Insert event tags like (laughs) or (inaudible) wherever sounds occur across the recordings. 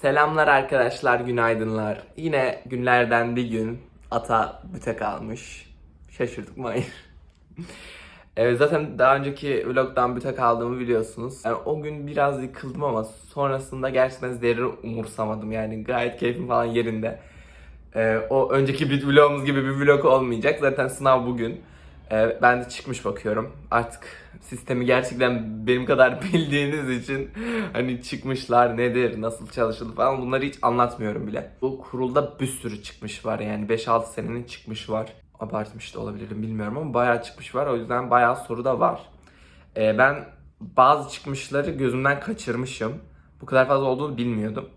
Selamlar arkadaşlar, günaydınlar. Yine günlerden bir gün ata büte kalmış. Şaşırdık mı? Hayır. (laughs) Evet, zaten daha önceki vlogdan büte kaldığımı biliyorsunuz. Yani o gün biraz yıkıldım ama sonrasında gerçekten zerre umursamadım. Yani gayet keyfim falan yerinde. Ee, o önceki bir vlogumuz gibi bir vlog olmayacak. Zaten sınav bugün. Ee, ben de çıkmış bakıyorum. Artık sistemi gerçekten benim kadar (laughs) bildiğiniz için hani çıkmışlar nedir, nasıl çalışılır falan bunları hiç anlatmıyorum bile. Bu kurulda bir sürü çıkmış var yani 5-6 senenin çıkmış var. Abartmış da olabilirim bilmiyorum ama bayağı çıkmış var. O yüzden bayağı soru da var. Ee, ben bazı çıkmışları gözümden kaçırmışım. Bu kadar fazla olduğunu bilmiyordum.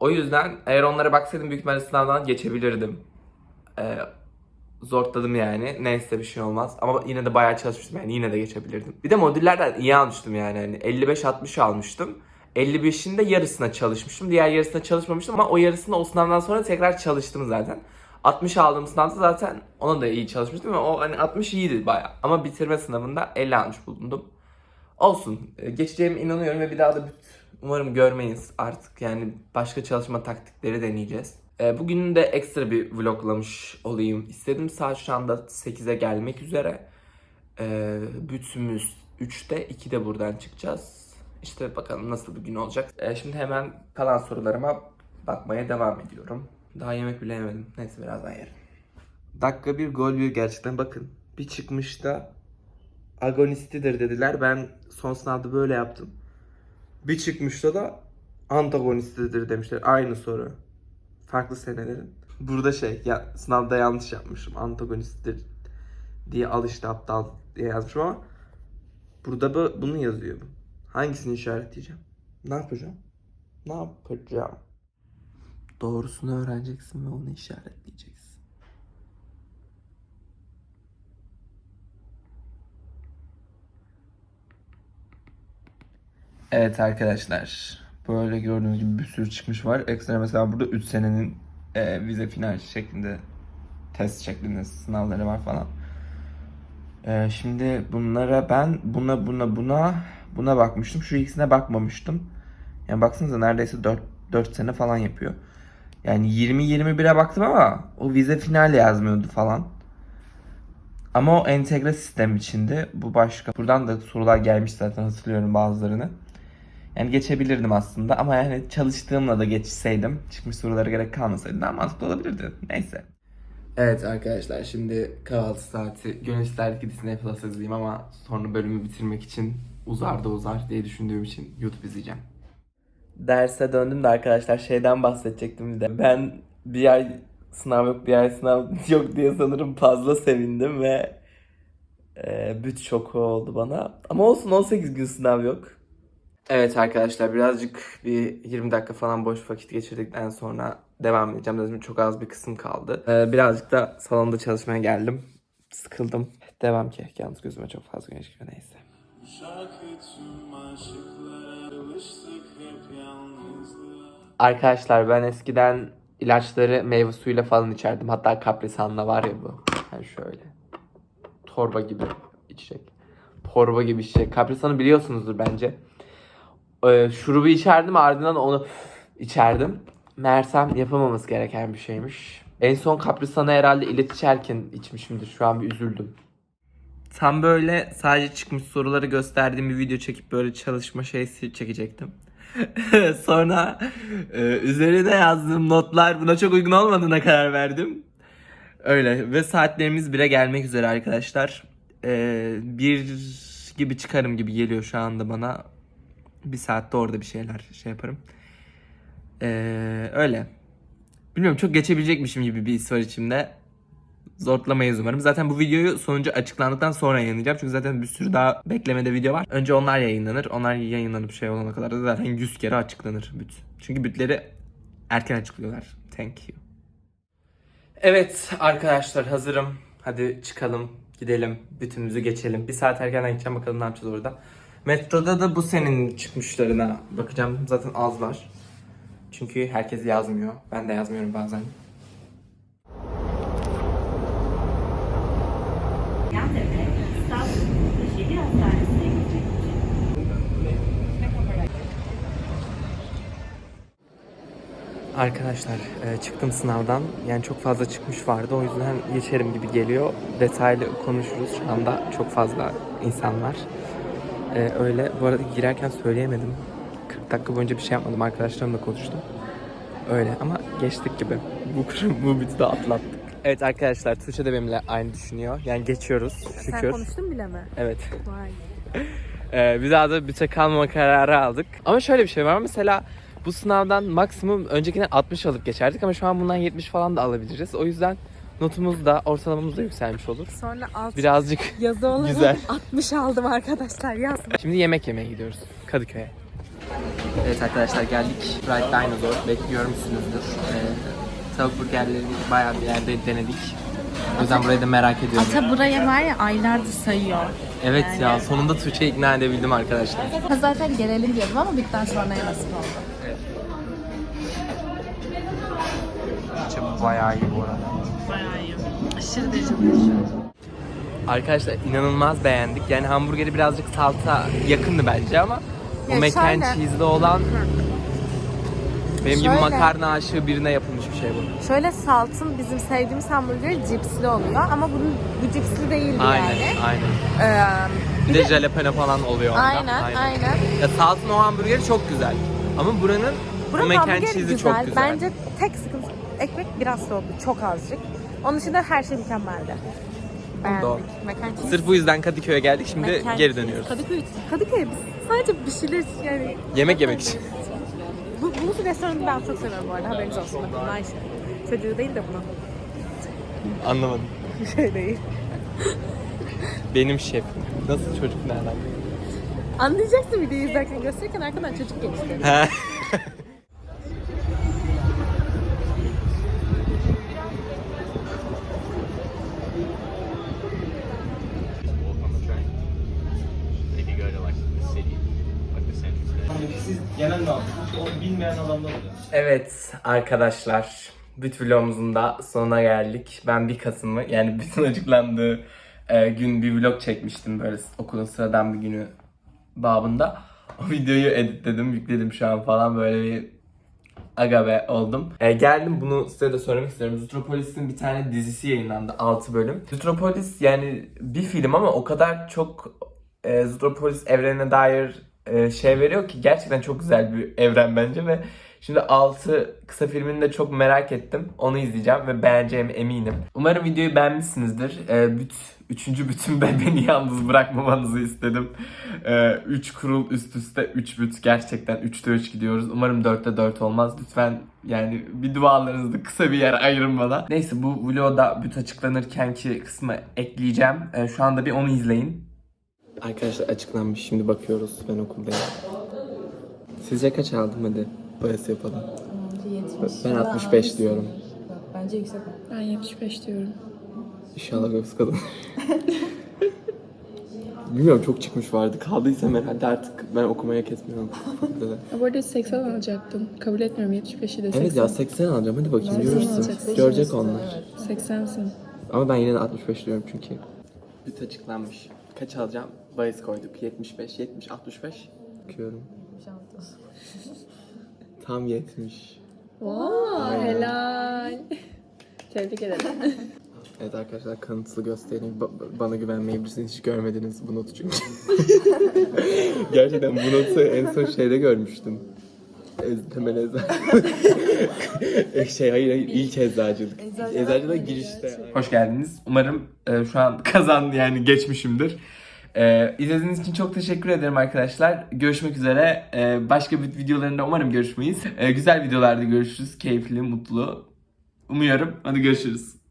O yüzden eğer onlara baksaydım büyük ihtimalle sınavdan geçebilirdim. Ee, zorladım yani. Neyse bir şey olmaz. Ama yine de bayağı çalışmıştım yani yine de geçebilirdim. Bir de modüllerden iyi almıştım yani. Hani 55-60 almıştım. 55'in de yarısına çalışmıştım. Diğer yarısına çalışmamıştım ama o yarısında o sınavdan sonra tekrar çalıştım zaten. 60 aldığım sınavda zaten ona da iyi çalışmıştım ve o hani 60 iyiydi bayağı. Ama bitirme sınavında 50 almış bulundum. Olsun. Ee, Geçeceğime inanıyorum ve bir daha da umarım görmeyiz artık. Yani başka çalışma taktikleri deneyeceğiz. Ee, Bugün de ekstra bir vloglamış olayım istedim. Saat şu anda 8'e gelmek üzere. Ee, Bütümüz 3'te, 2'de buradan çıkacağız. İşte bakalım nasıl bir gün olacak. Ee, Şimdi hemen kalan sorularıma bakmaya devam ediyorum. Daha yemek bile yemedim. Neyse birazdan yerim. Dakika bir gol bir gerçekten bakın. Bir çıkmış da agonistidir dediler. Ben son sınavda böyle yaptım. Bir çıkmışta da antagonistidir demişler. Aynı soru. Farklı senelerin. Burada şey ya sınavda yanlış yapmışım. Antagonisttir diye al işte aptal diye yazmışım ama burada bu, bunu yazıyor. Hangisini işaretleyeceğim? Ne yapacağım? Ne yapacağım? Doğrusunu öğreneceksin ve onu işaretleyeceksin. Evet arkadaşlar. Böyle gördüğünüz gibi bir sürü çıkmış var. Ekstra mesela burada 3 senenin e, vize final şeklinde test şeklinde sınavları var falan. E, şimdi bunlara ben buna buna buna buna bakmıştım. Şu ikisine bakmamıştım. Yani baksanıza neredeyse 4, 4 sene falan yapıyor. Yani 20-21'e baktım ama o vize final yazmıyordu falan. Ama o entegre sistem içinde bu başka. Buradan da sorular gelmiş zaten hatırlıyorum bazılarını. Yani geçebilirdim aslında ama yani çalıştığımla da geçseydim, çıkmış sorulara gerek kalmasaydı daha mantıklı olabilirdi. Neyse. Evet arkadaşlar şimdi kahvaltı saati. Gönül isterdi ki Disney Plus izleyeyim ama sonra bölümü bitirmek için uzar da uzar diye düşündüğüm için YouTube izleyeceğim. Derse döndüm de arkadaşlar şeyden bahsedecektim bir de. Ben bir ay sınav yok bir ay sınav (laughs) yok diye sanırım fazla sevindim ve e, büt şoku oldu bana. Ama olsun 18 gün sınav yok. Evet arkadaşlar birazcık bir 20 dakika falan boş vakit geçirdikten sonra devam edeceğim. Zaten çok az bir kısım kaldı. Ee, birazcık da salonda çalışmaya geldim. Sıkıldım. Devam ki. Yalnız gözüme çok fazla güneş giriyor neyse. Arkadaşlar ben eskiden ilaçları meyve suyuyla falan içerdim. Hatta kaprisanla var ya bu. Yani şöyle. Torba gibi içecek. Torba gibi içecek. Kaprisanı biliyorsunuzdur bence. Ee, şurubu içerdim ardından onu içerdim. Meğersem yapamaması gereken bir şeymiş. En son kaprisanı herhalde ilet içerken içmişimdir. Şu an bir üzüldüm. Tam böyle sadece çıkmış soruları gösterdiğim bir video çekip böyle çalışma şeysi çekecektim. (laughs) Sonra e, üzerine yazdığım notlar buna çok uygun olmadığına karar verdim. Öyle ve saatlerimiz bire gelmek üzere arkadaşlar. E, bir gibi çıkarım gibi geliyor şu anda bana. Bir saatte orada bir şeyler şey yaparım. E, öyle. Bilmiyorum çok geçebilecekmişim gibi bir his var içimde. Zorlamayız umarım. Zaten bu videoyu sonucu açıklandıktan sonra yayınlayacağım. Çünkü zaten bir sürü daha beklemede video var. Önce onlar yayınlanır. Onlar yayınlanıp şey olana kadar da zaten 100 kere açıklanır büt. Çünkü bütleri erken açıklıyorlar. Thank you. Evet arkadaşlar hazırım. Hadi çıkalım, gidelim, bütümüzü geçelim. Bir saat erkenden gideceğim bakalım ne yapacağız orada. Metroda da bu senin çıkmışlarına bakacağım. Zaten az var. Çünkü herkes yazmıyor. Ben de yazmıyorum bazen. Arkadaşlar e, çıktım sınavdan. Yani çok fazla çıkmış vardı. O yüzden geçerim gibi geliyor. Detaylı konuşuruz. Şu anda çok fazla insan var. E, öyle. Bu arada girerken söyleyemedim. 40 dakika boyunca bir şey yapmadım. Arkadaşlarımla konuştum. Öyle ama geçtik gibi. Bu kurum bu biti de atlattık. Evet arkadaşlar Tuğçe de benimle aynı düşünüyor. Yani geçiyoruz şükür. Sen konuştun bile mi? Evet. Vay. (laughs) Ee, bir daha da büte kalmama kararı aldık. Ama şöyle bir şey var. Mesela bu sınavdan maksimum öncekinden 60 alıp geçerdik ama şu an bundan 70 falan da alabiliriz. O yüzden notumuz da ortalamamız da yükselmiş olur. Sonra alt Birazcık yazı (laughs) olarak Güzel. 60 aldım arkadaşlar yaz. Şimdi yemek yemeye gidiyoruz Kadıköy'e. Evet arkadaşlar geldik. Bright Dinosaur. Belki görmüşsünüzdür. Ee, tavuk burgerleri bayağı bir yerde denedik. O yüzden burayı da merak ediyorum. Ata buraya var ya aylardır sayıyor. Evet ya sonunda Tuğçe'yi ikna edebildim arkadaşlar. Zaten gelelim diyordum ama bitten sonra nasip oldu. Tuğçe bayağı iyi bu arada. Aşırı derecede Arkadaşlar inanılmaz beğendik. Yani hamburgeri birazcık salta yakındı bence ama bu Ya mac and şöyle- cheese'li olan benim gibi Şöyle- makarna aşığı birine yapılmış bir şey bu. Şöyle saltın bizim sevdiğimiz hamburger cipsli oluyor ama bunun bu cipsli değildi Aynen, yani. aynen. Ee, Bir de jalapeno falan oluyor orada. aynen, aynen. Ya saltın o hamburgeri çok güzel. Ama buranın Buranın mac and hamburgeri cheese'i güzel. çok güzel. Bence tek sıkıntı ekmek biraz soğuktu. Çok azıcık. Onun dışında her şey mükemmeldi. Doğru. Beğendik. Sırf bu yüzden Kadıköy'e geldik. Şimdi Mac and geri dönüyoruz. Kadıköy, Kadıköy'e biz sadece bir şeyler yani Yemek yemek için. Bu, bu restoranı ben çok seviyorum bu arada haberiniz olsun. Bakın Ayşe. Çocuğu değil de bunu. Anlamadım. (laughs) Şey değil. Benim şefim. Nasıl çocuk nereden? Anlayacaksın videoyu izlerken gösterirken arkadan çocuk. He. Evet arkadaşlar, büt vlogumuzun da sonuna geldik. Ben 1 Kasım'ı yani bütün (laughs) açıklandığı e, gün bir vlog çekmiştim böyle okulun sıradan bir günü babında. O videoyu editledim, yükledim şu an falan böyle bir agabe oldum. E, geldim bunu size de söylemek istiyorum. Zootropolis'in bir tane dizisi yayınlandı 6 bölüm. Zootropolis yani bir film ama o kadar çok e, Zootropolis evrenine dair e, şey veriyor ki gerçekten çok güzel bir evren bence ve şimdi 6 kısa filmini de çok merak ettim. Onu izleyeceğim ve beğeneceğime eminim. Umarım videoyu beğenmişsinizdir. E, büt, üçüncü bütümde (laughs) beni yalnız bırakmamanızı istedim. 3 kurul üst üste 3 büt gerçekten 3'te 3 gidiyoruz. Umarım 4'te 4 olmaz. Lütfen yani bir dualarınızda kısa bir yer ayırın bana. Neyse bu vlogda büt açıklanırkenki kısmı ekleyeceğim. E, şu anda bir onu izleyin. Arkadaşlar açıklanmış. Şimdi bakıyoruz. Ben okuldayım. Sizce kaç aldım hadi? Bayası yapalım. Ben 65 diyorum. Bence yüksek. Ben 75 diyorum. İnşallah göz kalın. Bilmiyorum çok çıkmış vardı. Kaldıysam herhalde artık ben okumaya kesmiyorum. Ya (laughs) bu arada 80 alacaktım. Kabul etmiyorum 75'i de 80. evet ya 80 alacağım hadi bakayım görürsün. alacaksın. Görecek onlar. 80'sin. Ama ben yine de 65 diyorum çünkü. Büt açıklanmış. Kaç alacağım? Bayız koyduk. 75, 70, 65. Bakıyorum. Tam 70. Wow, helal. (laughs) Tebrik ederim. (laughs) Evet arkadaşlar kanıtlı göstereyim. Ba- bana güvenmeyebilirsiniz. Hiç görmediniz bu notu çünkü. (laughs) Gerçekten bu notu en son şeyde görmüştüm. Ez, temel eczacılık. şey hayır hayır ilk eczacılık. Eczacılık girişte. Hoş geldiniz. Umarım e, şu an kazan yani geçmişimdir. E, izlediğiniz için çok teşekkür ederim arkadaşlar. Görüşmek üzere. E, başka bir videolarında umarım görüşmeyiz. E, güzel videolarda görüşürüz. Keyifli, mutlu. Umuyorum. Hadi görüşürüz.